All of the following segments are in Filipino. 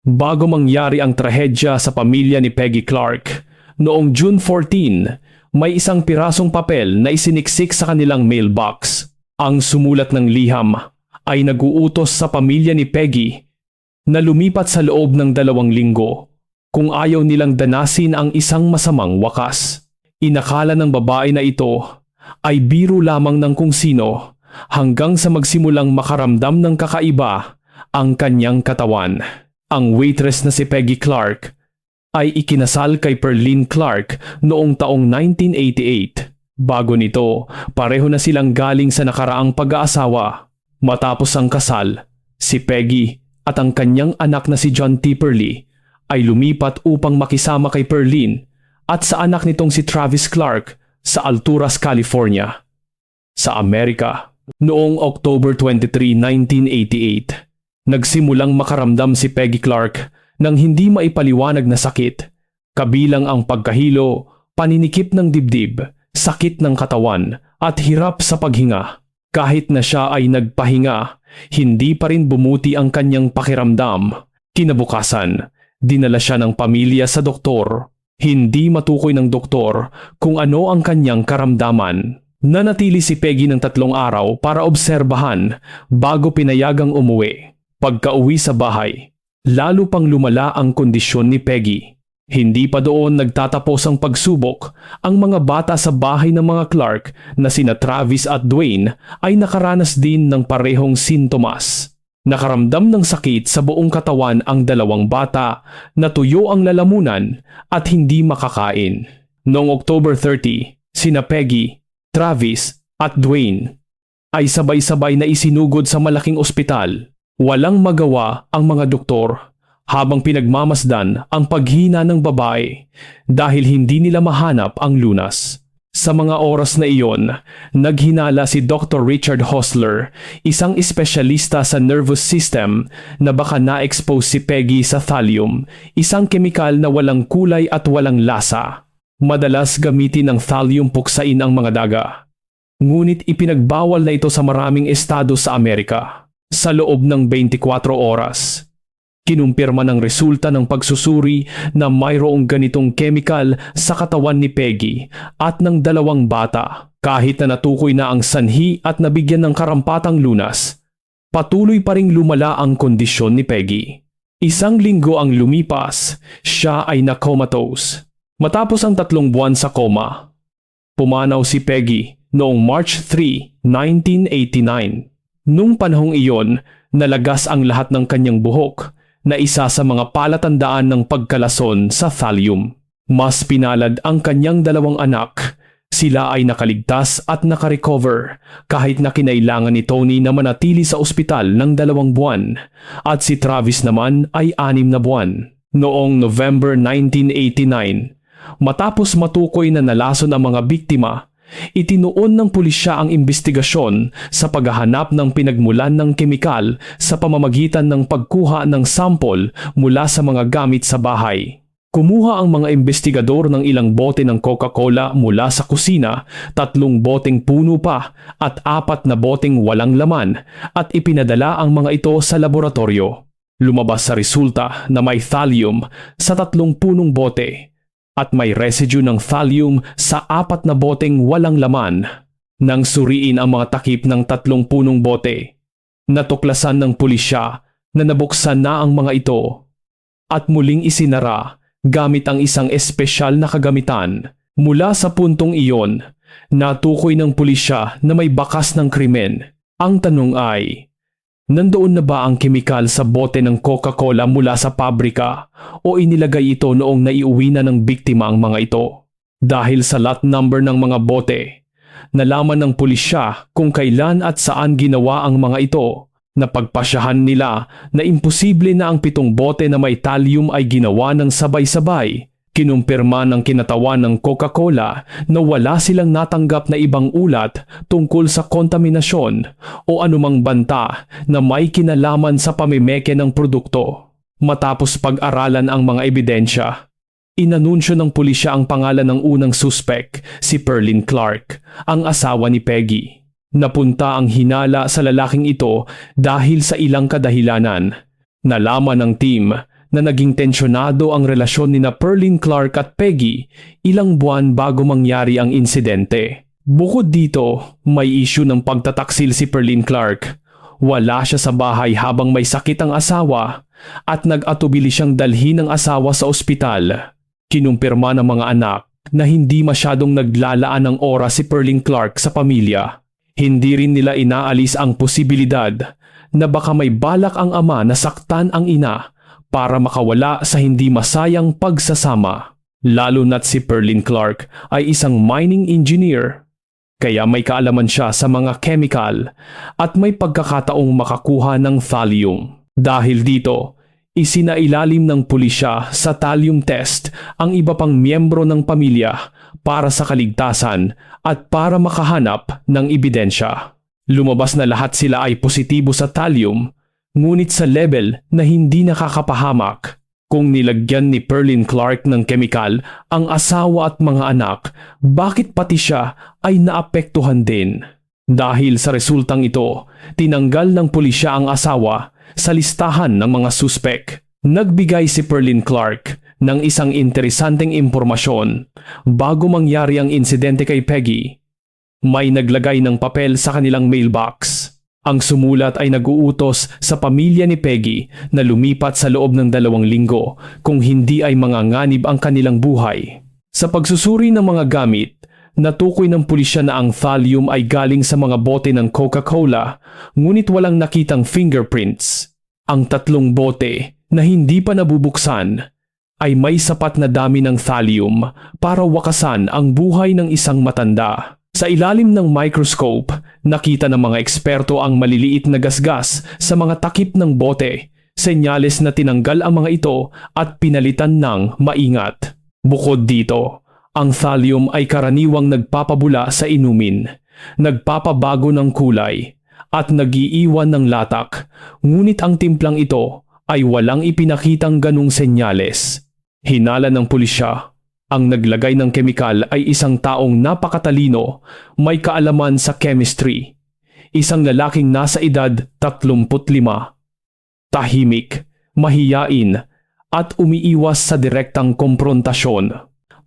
Bago mangyari ang trahedya sa pamilya ni Peggy Clark, noong June 14, may isang pirasong papel na isiniksik sa kanilang mailbox. Ang sumulat ng liham ay naguutos sa pamilya ni Peggy na lumipat sa loob ng dalawang linggo kung ayaw nilang danasin ang isang masamang wakas. Inakala ng babae na ito ay biro lamang ng kung sino hanggang sa magsimulang makaramdam ng kakaiba ang kanyang katawan. Ang waitress na si Peggy Clark ay ikinasal kay Perlene Clark noong taong 1988. Bago nito, pareho na silang galing sa nakaraang pag-aasawa. Matapos ang kasal, si Peggy at ang kanyang anak na si John Tipperley ay lumipat upang makisama kay Perlene at sa anak nitong si Travis Clark sa Alturas, California. Sa Amerika, noong October 23, 1988, nagsimulang makaramdam si Peggy Clark ng hindi maipaliwanag na sakit, kabilang ang pagkahilo, paninikip ng dibdib, sakit ng katawan at hirap sa paghinga. Kahit na siya ay nagpahinga, hindi pa rin bumuti ang kanyang pakiramdam. Kinabukasan, dinala siya ng pamilya sa doktor. Hindi matukoy ng doktor kung ano ang kanyang karamdaman. Nanatili si Peggy ng tatlong araw para obserbahan bago pinayagang umuwi. Pagka-uwi sa bahay, lalo pang lumala ang kondisyon ni Peggy. Hindi pa doon nagtatapos ang pagsubok, ang mga bata sa bahay ng mga Clark na sina Travis at Dwayne ay nakaranas din ng parehong sintomas. Nakaramdam ng sakit sa buong katawan ang dalawang bata, natuyo ang lalamunan at hindi makakain. Noong October 30, sina Peggy, Travis at Dwayne ay sabay-sabay na isinugod sa malaking ospital. Walang magawa ang mga doktor habang pinagmamasdan ang paghina ng babae dahil hindi nila mahanap ang lunas. Sa mga oras na iyon, naghinala si Dr. Richard Hostler, isang espesyalista sa nervous system na baka na-expose si Peggy sa thallium, isang kemikal na walang kulay at walang lasa. Madalas gamitin ng thallium puksain ang mga daga. Ngunit ipinagbawal na ito sa maraming estado sa Amerika sa loob ng 24 oras. Kinumpirma ng resulta ng pagsusuri na mayroong ganitong chemical sa katawan ni Peggy at ng dalawang bata. Kahit na natukoy na ang sanhi at nabigyan ng karampatang lunas, patuloy pa ring lumala ang kondisyon ni Peggy. Isang linggo ang lumipas, siya ay na-comatose. Matapos ang tatlong buwan sa coma, pumanaw si Peggy noong March 3, 1989. Nung panahong iyon, nalagas ang lahat ng kanyang buhok na isa sa mga palatandaan ng pagkalason sa thallium. Mas pinalad ang kanyang dalawang anak. Sila ay nakaligtas at nakarecover kahit na kinailangan ni Tony na manatili sa ospital ng dalawang buwan at si Travis naman ay anim na buwan. Noong November 1989, matapos matukoy na nalason ang mga biktima, Itinuon ng pulisya ang investigasyon sa paghahanap ng pinagmulan ng kemikal sa pamamagitan ng pagkuha ng sample mula sa mga gamit sa bahay. Kumuha ang mga investigador ng ilang bote ng Coca-Cola mula sa kusina, tatlong boteng puno pa at apat na boteng walang laman at ipinadala ang mga ito sa laboratorio. Lumabas sa resulta na may thallium sa tatlong punong bote at may residue ng thallium sa apat na boteng walang laman. Nang suriin ang mga takip ng tatlong punong bote, natuklasan ng pulisya na nabuksan na ang mga ito at muling isinara gamit ang isang espesyal na kagamitan. Mula sa puntong iyon, natukoy ng pulisya na may bakas ng krimen. Ang tanong ay, Nandoon na ba ang kemikal sa bote ng Coca-Cola mula sa pabrika o inilagay ito noong naiuwi na ng biktima ang mga ito? Dahil sa lot number ng mga bote, nalaman ng pulisya kung kailan at saan ginawa ang mga ito. Napagpasyahan nila na imposible na ang pitong bote na may thallium ay ginawa ng sabay-sabay Kinumpirma ng kinatawan ng Coca-Cola na wala silang natanggap na ibang ulat tungkol sa kontaminasyon o anumang banta na may kinalaman sa pamimeke ng produkto. Matapos pag-aralan ang mga ebidensya, inanunsyo ng pulisya ang pangalan ng unang suspek, si Perlin Clark, ang asawa ni Peggy. Napunta ang hinala sa lalaking ito dahil sa ilang kadahilanan. Nalaman ng team na naging tensyonado ang relasyon ni na Perlin Clark at Peggy ilang buwan bago mangyari ang insidente. Bukod dito, may issue ng pagtataksil si Perlin Clark. Wala siya sa bahay habang may sakit ang asawa at nag-atubili siyang dalhin ng asawa sa ospital. Kinumpirma ng mga anak na hindi masyadong naglalaan ng oras si Perlin Clark sa pamilya. Hindi rin nila inaalis ang posibilidad na baka may balak ang ama na saktan ang ina para makawala sa hindi masayang pagsasama. Lalo na't si Perlin Clark ay isang mining engineer. Kaya may kaalaman siya sa mga chemical at may pagkakataong makakuha ng thallium. Dahil dito, isinailalim ng pulisya sa thallium test ang iba pang miyembro ng pamilya para sa kaligtasan at para makahanap ng ebidensya. Lumabas na lahat sila ay positibo sa thallium, ngunit sa level na hindi nakakapahamak. Kung nilagyan ni Perlin Clark ng kemikal ang asawa at mga anak, bakit pati siya ay naapektuhan din? Dahil sa resultang ito, tinanggal ng pulisya ang asawa sa listahan ng mga suspek. Nagbigay si Perlin Clark ng isang interesanteng impormasyon bago mangyari ang insidente kay Peggy. May naglagay ng papel sa kanilang mailbox. Ang sumulat ay naguutos sa pamilya ni Peggy na lumipat sa loob ng dalawang linggo kung hindi ay manganganib ang kanilang buhay. Sa pagsusuri ng mga gamit, natukoy ng pulisya na ang thallium ay galing sa mga bote ng Coca-Cola ngunit walang nakitang fingerprints. Ang tatlong bote na hindi pa nabubuksan ay may sapat na dami ng thallium para wakasan ang buhay ng isang matanda. Sa ilalim ng microscope, nakita ng mga eksperto ang maliliit na gasgas sa mga takip ng bote, senyales na tinanggal ang mga ito at pinalitan ng maingat. Bukod dito, ang thallium ay karaniwang nagpapabula sa inumin, nagpapabago ng kulay, at nagiiwan ng latak, ngunit ang timplang ito ay walang ipinakitang ganong senyales. Hinala ng pulisya ang naglagay ng kemikal ay isang taong napakatalino, may kaalaman sa chemistry. Isang lalaking nasa edad 35. Tahimik, mahiyain, at umiiwas sa direktang komprontasyon.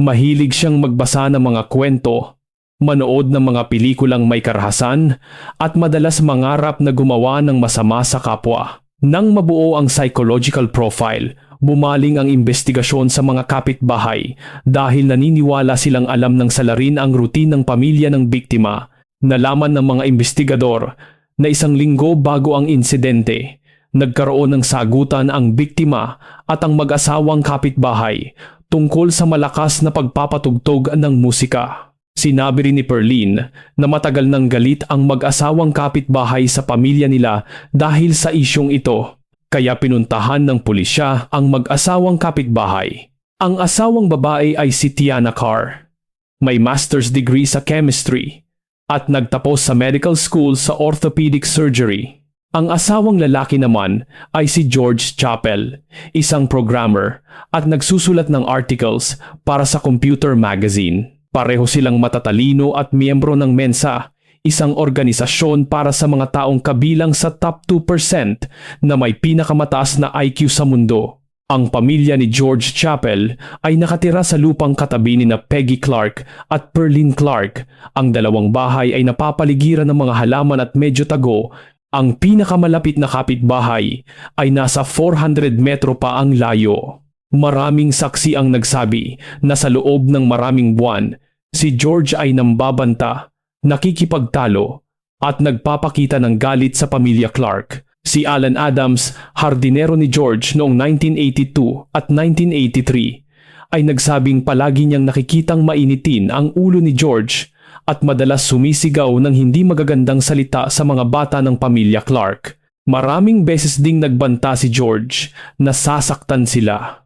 Mahilig siyang magbasa ng mga kwento, manood ng mga pelikulang may karahasan, at madalas mangarap na gumawa ng masama sa kapwa. Nang mabuo ang psychological profile, bumaling ang investigasyon sa mga kapitbahay dahil naniniwala silang alam ng salarin ang routine ng pamilya ng biktima. Nalaman ng mga investigador na isang linggo bago ang insidente, nagkaroon ng sagutan ang biktima at ang mag-asawang kapitbahay tungkol sa malakas na pagpapatugtog ng musika. Sinabi rin ni Perlin na matagal nang galit ang mag-asawang kapitbahay sa pamilya nila dahil sa isyong ito kaya pinuntahan ng pulisya ang mag-asawang kapitbahay. Ang asawang babae ay si Tiana Carr. May master's degree sa chemistry at nagtapos sa medical school sa orthopedic surgery. Ang asawang lalaki naman ay si George Chappell, isang programmer at nagsusulat ng articles para sa computer magazine. Pareho silang matatalino at miyembro ng Mensa isang organisasyon para sa mga taong kabilang sa top 2% na may pinakamataas na IQ sa mundo. Ang pamilya ni George Chappell ay nakatira sa lupang katabi ni na Peggy Clark at Perlin Clark. Ang dalawang bahay ay napapaligiran ng mga halaman at medyo tago. Ang pinakamalapit na kapitbahay ay nasa 400 metro pa ang layo. Maraming saksi ang nagsabi na sa loob ng maraming buwan, si George ay nambabanta nakikipagtalo at nagpapakita ng galit sa pamilya Clark. Si Alan Adams, hardinero ni George noong 1982 at 1983, ay nagsabing palagi niyang nakikitang mainitin ang ulo ni George at madalas sumisigaw ng hindi magagandang salita sa mga bata ng pamilya Clark. Maraming beses ding nagbanta si George na sasaktan sila.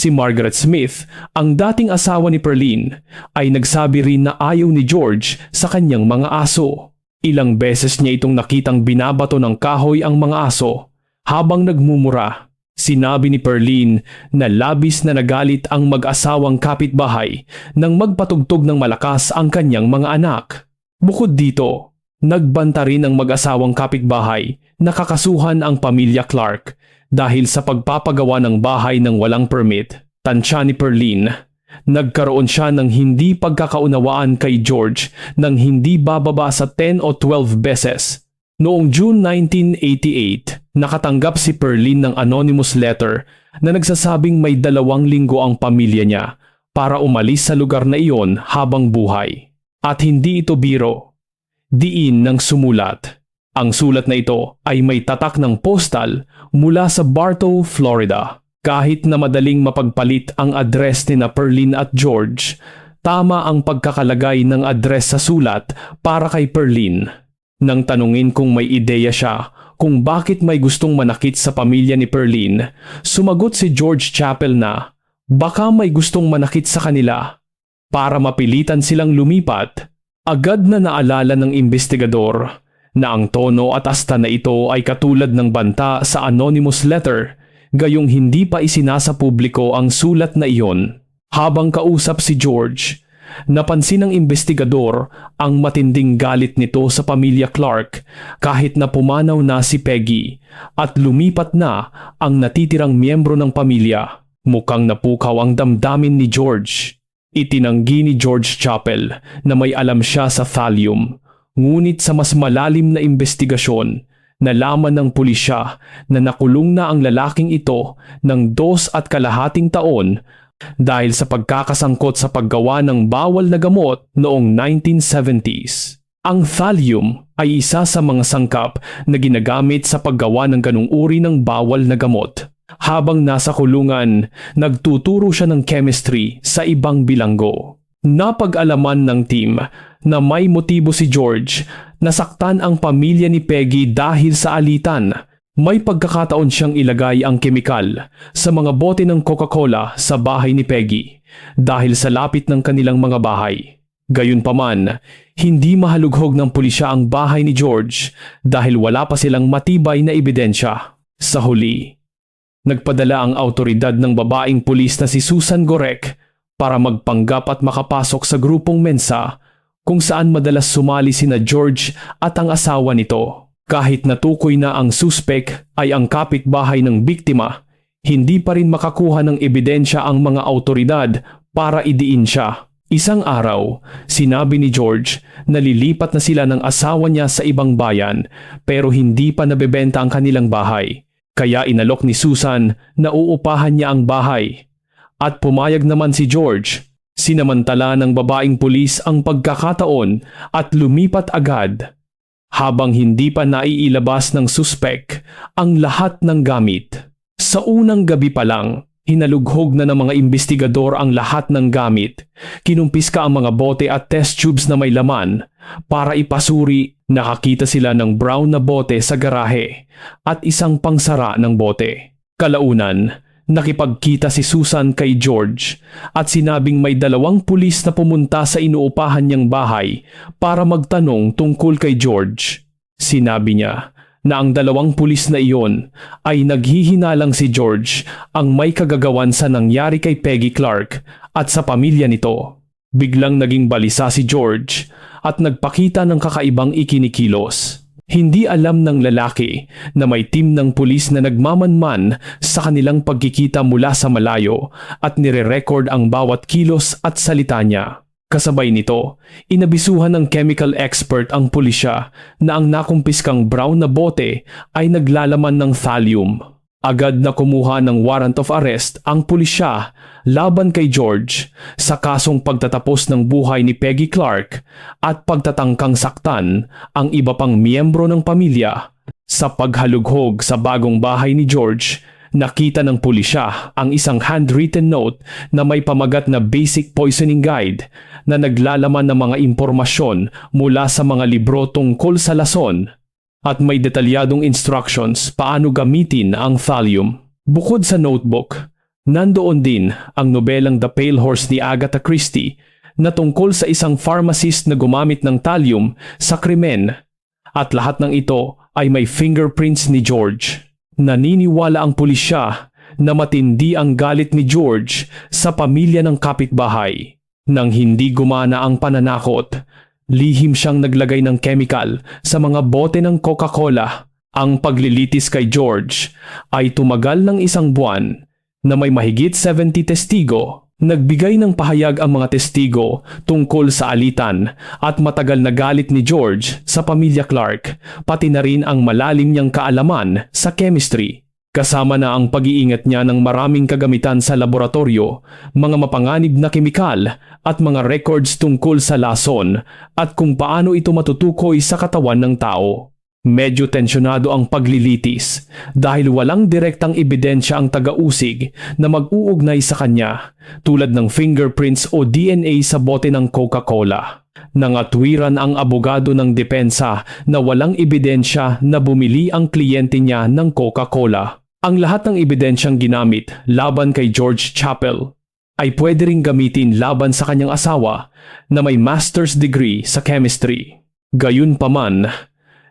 Si Margaret Smith, ang dating asawa ni Perlin, ay nagsabi rin na ayaw ni George sa kanyang mga aso. Ilang beses niya itong nakitang binabato ng kahoy ang mga aso habang nagmumura. Sinabi ni Perlin na labis na nagalit ang mag-asawang kapitbahay nang magpatugtog ng malakas ang kanyang mga anak. Bukod dito, nagbanta rin ang mag-asawang kapitbahay na kakasuhan ang pamilya Clark Dahil sa pagpapagawa ng bahay ng walang permit, tansya ni Perlin, nagkaroon siya ng hindi pagkakaunawaan kay George nang hindi bababa sa 10 o 12 beses. Noong June 1988, nakatanggap si Perlin ng anonymous letter na nagsasabing may dalawang linggo ang pamilya niya para umalis sa lugar na iyon habang buhay. At hindi ito biro. Diin ng sumulat. Ang sulat na ito ay may tatak ng postal mula sa Bartow, Florida. Kahit na madaling mapagpalit ang address ni na Perlin at George, tama ang pagkakalagay ng address sa sulat para kay Perlin. Nang tanungin kung may ideya siya kung bakit may gustong manakit sa pamilya ni Perlin, sumagot si George Chappell na baka may gustong manakit sa kanila. Para mapilitan silang lumipat, agad na naalala ng investigador na ang tono at asta na ito ay katulad ng banta sa anonymous letter, gayong hindi pa isinasa publiko ang sulat na iyon. Habang kausap si George, napansin ng investigador ang matinding galit nito sa pamilya Clark kahit na pumanaw na si Peggy at lumipat na ang natitirang miyembro ng pamilya. Mukhang napukaw ang damdamin ni George. Itinanggi ni George Chappell na may alam siya sa thallium Ngunit sa mas malalim na investigasyon, nalaman ng pulisya na nakulong na ang lalaking ito ng dos at kalahating taon dahil sa pagkakasangkot sa paggawa ng bawal na gamot noong 1970s. Ang thallium ay isa sa mga sangkap na ginagamit sa paggawa ng ganong uri ng bawal na gamot. Habang nasa kulungan, nagtuturo siya ng chemistry sa ibang bilanggo. Napag-alaman ng team na may motibo si George na saktan ang pamilya ni Peggy dahil sa alitan. May pagkakataon siyang ilagay ang kemikal sa mga bote ng Coca-Cola sa bahay ni Peggy dahil sa lapit ng kanilang mga bahay. Gayunpaman, hindi mahalughog ng pulisya ang bahay ni George dahil wala pa silang matibay na ebidensya. Sa huli, nagpadala ang autoridad ng babaeng pulis na si Susan Gorek para magpanggap at makapasok sa grupong mensa kung saan madalas sumali sina George at ang asawa nito. Kahit natukoy na ang suspek ay ang kapitbahay ng biktima, hindi pa rin makakuha ng ebidensya ang mga autoridad para idiin siya. Isang araw, sinabi ni George na lilipat na sila ng asawa niya sa ibang bayan pero hindi pa nabebenta ang kanilang bahay. Kaya inalok ni Susan na uupahan niya ang bahay. At pumayag naman si George Sinamantala ng babaeng pulis ang pagkakataon at lumipat agad habang hindi pa naiilabas ng suspek ang lahat ng gamit. Sa unang gabi pa lang, hinalughog na ng mga investigador ang lahat ng gamit. Kinumpiska ang mga bote at test tubes na may laman para ipasuri nakakita sila ng brown na bote sa garahe at isang pangsara ng bote. Kalaunan, Nakipagkita si Susan kay George at sinabing may dalawang pulis na pumunta sa inuupahan niyang bahay para magtanong tungkol kay George. Sinabi niya na ang dalawang pulis na iyon ay naghihinalang si George ang may kagagawan sa nangyari kay Peggy Clark at sa pamilya nito. Biglang naging balisa si George at nagpakita ng kakaibang ikinikilos. Hindi alam ng lalaki na may team ng pulis na nagmamanman sa kanilang pagkikita mula sa malayo at nire-record ang bawat kilos at salita niya. Kasabay nito, inabisuhan ng chemical expert ang pulisya na ang nakumpiskang brown na bote ay naglalaman ng thallium. Agad na kumuha ng warrant of arrest ang pulisya laban kay George sa kasong pagtatapos ng buhay ni Peggy Clark at pagtatangkang saktan ang iba pang miyembro ng pamilya. Sa paghalughog sa bagong bahay ni George, nakita ng pulisya ang isang handwritten note na may pamagat na basic poisoning guide na naglalaman ng mga impormasyon mula sa mga libro tungkol sa lason at may detalyadong instructions paano gamitin ang thallium. Bukod sa notebook, nandoon din ang nobelang The Pale Horse ni Agatha Christie na tungkol sa isang pharmacist na gumamit ng thallium sa krimen at lahat ng ito ay may fingerprints ni George. Naniniwala ang pulisya na matindi ang galit ni George sa pamilya ng kapitbahay. Nang hindi gumana ang pananakot, Lihim siyang naglagay ng chemical sa mga bote ng Coca-Cola Ang paglilitis kay George ay tumagal ng isang buwan na may mahigit 70 testigo. Nagbigay ng pahayag ang mga testigo tungkol sa alitan at matagal na galit ni George sa pamilya Clark, pati na rin ang malalim niyang kaalaman sa chemistry. Kasama na ang pag-iingat niya ng maraming kagamitan sa laboratorio, mga mapanganib na kemikal at mga records tungkol sa lason at kung paano ito matutukoy sa katawan ng tao. Medyo tensyonado ang paglilitis dahil walang direktang ebidensya ang taga-usig na mag-uugnay sa kanya tulad ng fingerprints o DNA sa bote ng Coca-Cola. Nangatwiran ang abogado ng depensa na walang ebidensya na bumili ang kliyente niya ng Coca-Cola. Ang lahat ng ebidensyang ginamit laban kay George Chappell ay pwede ring gamitin laban sa kanyang asawa na may master's degree sa chemistry. Gayunpaman,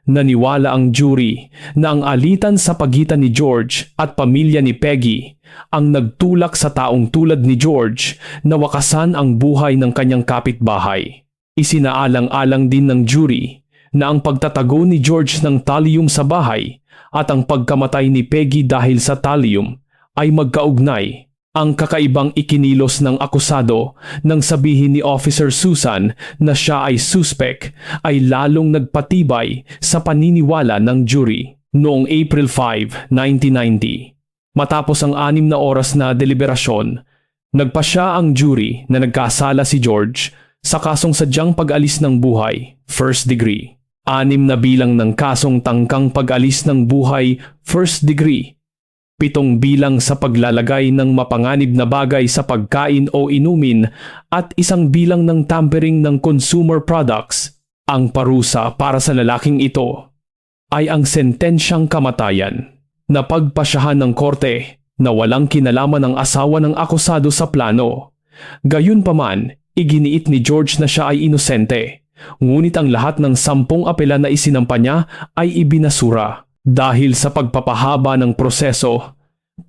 naniwala ang jury na ang alitan sa pagitan ni George at pamilya ni Peggy ang nagtulak sa taong tulad ni George na wakasan ang buhay ng kanyang kapitbahay. Isinaalang-alang din ng jury na ang pagtatago ni George ng thallium sa bahay at ang pagkamatay ni Peggy dahil sa thallium ay magkaugnay ang kakaibang ikinilos ng akusado nang sabihin ni Officer Susan na siya ay suspect ay lalong nagpatibay sa paniniwala ng jury noong April 5, 1990. Matapos ang anim na oras na deliberasyon, nagpasya ang jury na nagkasala si George sa kasong sadyang pag-alis ng buhay, first degree. Anim na bilang ng kasong tangkang pag-alis ng buhay, first degree pitong bilang sa paglalagay ng mapanganib na bagay sa pagkain o inumin at isang bilang ng tampering ng consumer products. Ang parusa para sa lalaking ito ay ang sentensyang kamatayan na pagpasyahan ng korte na walang kinalaman ng asawa ng akusado sa plano. Gayunpaman, iginiit ni George na siya ay inosente. Ngunit ang lahat ng sampung apela na isinampa niya ay ibinasura. Dahil sa pagpapahaba ng proseso,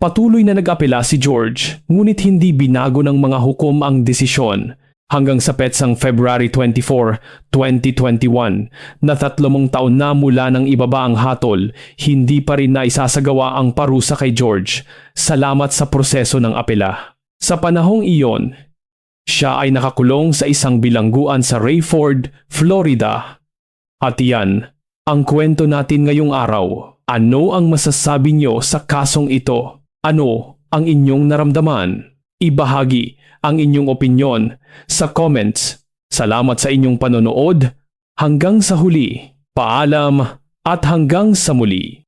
patuloy na nag-apela si George ngunit hindi binago ng mga hukom ang desisyon hanggang sa petsang February 24, 2021 na tatlong taon na mula ng ibaba ang hatol, hindi pa rin na isasagawa ang parusa kay George salamat sa proseso ng apela. Sa panahong iyon, siya ay nakakulong sa isang bilangguan sa Rayford, Florida. At yan, ang kwento natin ngayong araw. Ano ang masasabi nyo sa kasong ito? Ano ang inyong naramdaman? Ibahagi ang inyong opinyon sa comments. Salamat sa inyong panonood. Hanggang sa huli. Paalam at hanggang sa muli.